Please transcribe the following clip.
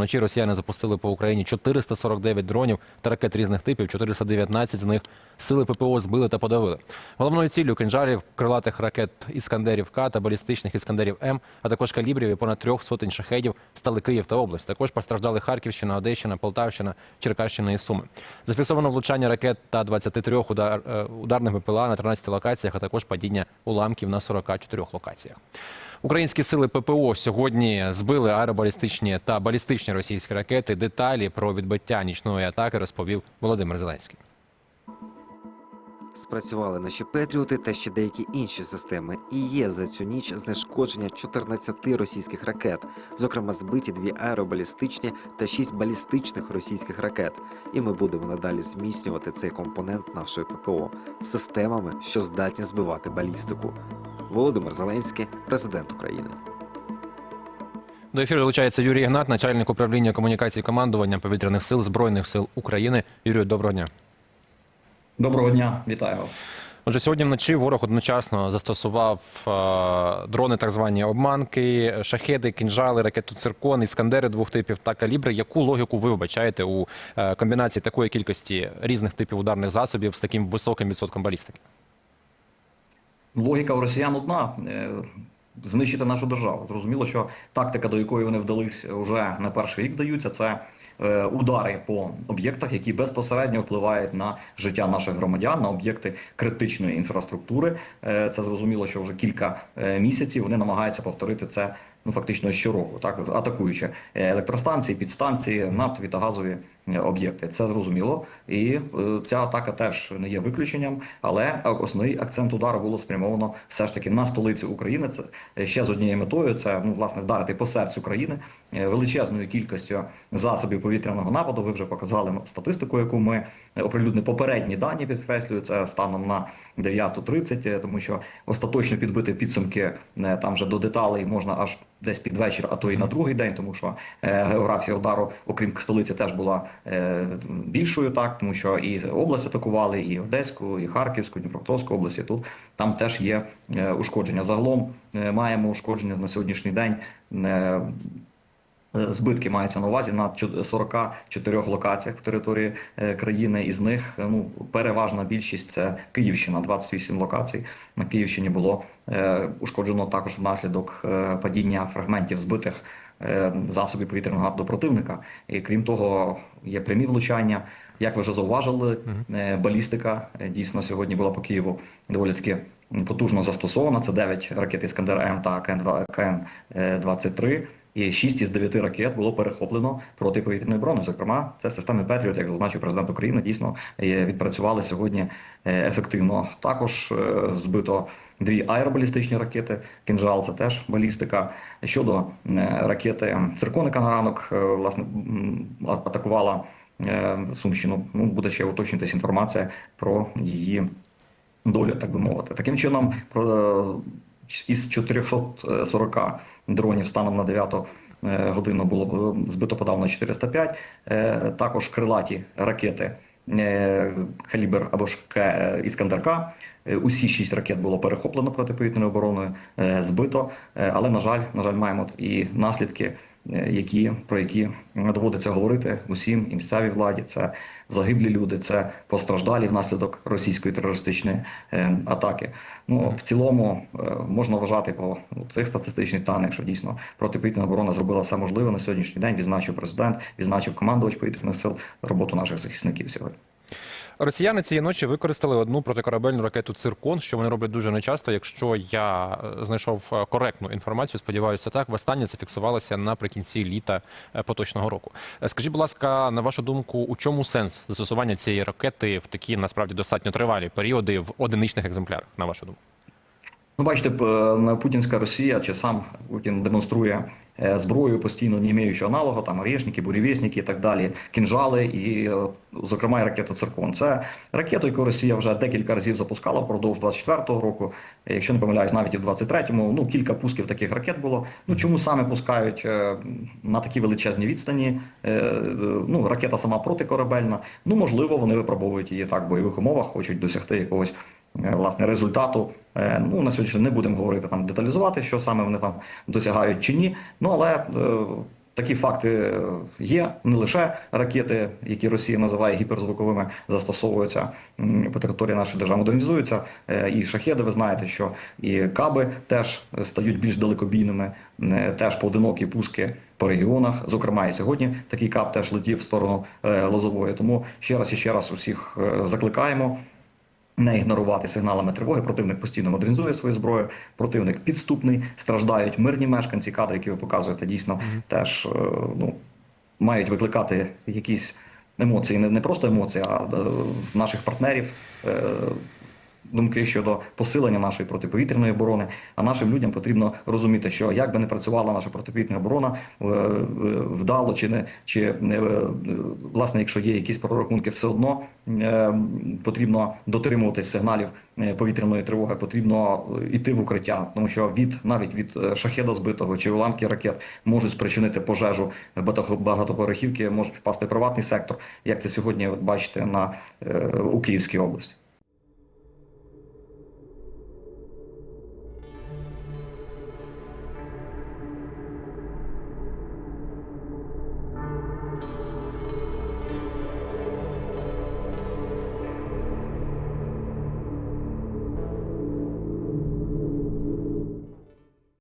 Вночі росіяни запустили по Україні 449 дронів та ракет різних типів, 419 з них сили ППО збили та подавили. Головною ціллю кинжалів, крилатих ракет іскандерів К та балістичних іскандерів М, а також калібрів і понад трьох сотень шахедів стали Київ та область. Також постраждали Харківщина, Одещина, Полтавщина, Черкащина і Суми. Зафіксовано влучання ракет та 23 удар, е, ударних БПЛА на 13 локаціях, а також падіння уламків на 44 локаціях. Українські сили ППО сьогодні збили аеробалістичні та балістичні російські ракети. Деталі про відбиття нічної атаки розповів Володимир Зеленський. Спрацювали наші Петріоти та ще деякі інші системи. І є за цю ніч знешкодження 14 російських ракет, зокрема збиті дві аеробалістичні та шість балістичних російських ракет. І ми будемо надалі зміцнювати цей компонент нашої ППО системами, що здатні збивати балістику. Володимир Зеленський, президент України. До ефіру долучається Юрій Ігнат, начальник управління комунікації командування повітряних сил Збройних сил України. Юрію, доброго дня. Доброго дня, вітаю вас. Отже, сьогодні вночі ворог одночасно застосував е, дрони, так звані обманки, шахеди, кінжали, ракету циркон, іскандери двох типів та калібри. Яку логіку ви вбачаєте у е, комбінації такої кількості різних типів ударних засобів з таким високим відсотком балістики? Логіка у росіян одна. Знищити нашу державу. Зрозуміло, що тактика, до якої вони вдались вже не перший рік вдаються, це е, удари по об'єктах, які безпосередньо впливають на життя наших громадян, на об'єкти критичної інфраструктури. Е, Це зрозуміло, що вже кілька е, місяців вони намагаються повторити це ну фактично щороку, так атакуючи електростанції, підстанції, нафтові та газові об'єкти. Це зрозуміло, і е, ця атака теж не є виключенням. Але основний акцент удару було спрямовано все ж таки на столицю України. Це е, ще з однією метою. Це ну власне вдарити по серцю країни е, величезною кількістю засобів повітряного нападу. Ви вже показали статистику, яку ми оприлюднили попередні дані. Підкреслюю це станом на 9.30, е, тому що остаточно підбити підсумки там вже до деталей можна аж десь під вечір, а то і на другий день, тому що е, географія удару, окрім столиці, теж була е, більшою, так тому що і область атакували, і Одеську, і Харківську, і Дніпропетровську області. Тут там теж є е, ушкодження. Загалом маємо ушкодження на сьогоднішній день. Е, Збитки мається на увазі на чо- 44 локаціях по території е, країни. Із них е, ну переважна більшість це Київщина, 28 локацій. На Київщині було ушкоджено також внаслідок падіння фрагментів збитих засобів повітряного нападу противника. І крім того, є прямі влучання. Як ви вже зауважили, балістика дійсно сьогодні була по Києву доволі таки потужно застосована. Це 9 ракет Іскандер М та КН-23. І 6 із 9 ракет було перехоплено протиповітряною бронею. Зокрема, це системи Петріот, як зазначив президент України, дійсно е, відпрацювали сьогодні е, ефективно. Також е, збито дві аеробалістичні ракети. Кінжал це теж балістика. Щодо ракети цирконика на ранок, власне атакувала Сумщину. Ну буде ще уточнитись інформація про її долю, так би мовити. Таким чином, із 440 дронів станом на 9 е, годину було е, збито подавно 405. Е, Також крилаті ракети калібр або ж К Іскандер-К. Е, Усі шість ракет було перехоплено протиповітряною обороною, збито. Але на жаль, на жаль, маємо і наслідки, які про які доводиться говорити усім і місцевій владі. Це загиблі люди, це постраждалі внаслідок російської терористичної е, атаки. Ну в цілому е, можна вважати по цих статистичних даних, що дійсно протиповітряна оборона зробила все можливе на сьогоднішній день. Відзначив президент, відзначив командувач повітряних сил роботу наших захисників сьогодні. Росіяни цієї ночі використали одну протикорабельну ракету Циркон, що вони роблять дуже нечасто. Якщо я е, знайшов е, коректну інформацію, сподіваюся, так востаннє це фіксувалося наприкінці літа е, поточного року. Скажіть, будь ласка, на вашу думку, у чому сенс застосування цієї ракети в такі насправді достатньо тривалі періоди в одиничних екземплярах? На вашу думку? Ну, бачите, е, путінська Росія чи сам Путін демонструє е, зброю постійно не маючи аналогу, там орешники, бурєвєсники і так далі, кінжали і, е, зокрема, і ракета Циркон. Це ракета, яку Росія вже декілька разів запускала впродовж 24-го року. Якщо не помиляюсь, навіть і в 23-му, ну кілька пусків таких ракет було. Ну чому саме пускають на такі величезні відстані? Ну, ракета сама протикорабельна. Ну, можливо, вони випробовують її так в бойових умовах, хочуть досягти якогось власне результату. Е, Ну на сьогодні не будемо говорити там деталізувати, що саме вони там досягають чи ні. Ну але е, такі факти е, є. Не лише ракети, які Росія називає гіперзвуковими, застосовуються по території нашої держави, модернізуються. Е, І шахеди, ви знаєте, що і каби теж стають більш далекобійними, е, теж поодинокі пуски по регіонах. Зокрема, і сьогодні такий кап теж летів в сторону е, Лозової. Тому ще раз і ще раз усіх е, закликаємо. Не ігнорувати сигналами тривоги. Противник постійно модернізує свою зброю. Противник підступний, страждають мирні мешканці. Кадри, які ви показуєте, дійсно теж е, ну мають викликати якісь емоції, не, не просто емоції, а е, наших партнерів. Думки щодо посилення нашої протиповітряної оборони. А нашим людям потрібно розуміти, що як би не працювала наша протиповітряна оборона е, е, вдало чи не чи е, власне, якщо є якісь прорахунки, все одно потрібно дотримуватись сигналів повітряної тривоги, потрібно йти в укриття, тому що від навіть від шахеда збитого чи уламки ракет можуть спричинити пожежу багато- багатоповерхівки, можуть впасти приватний сектор, як це сьогодні от бачите на у Київській області.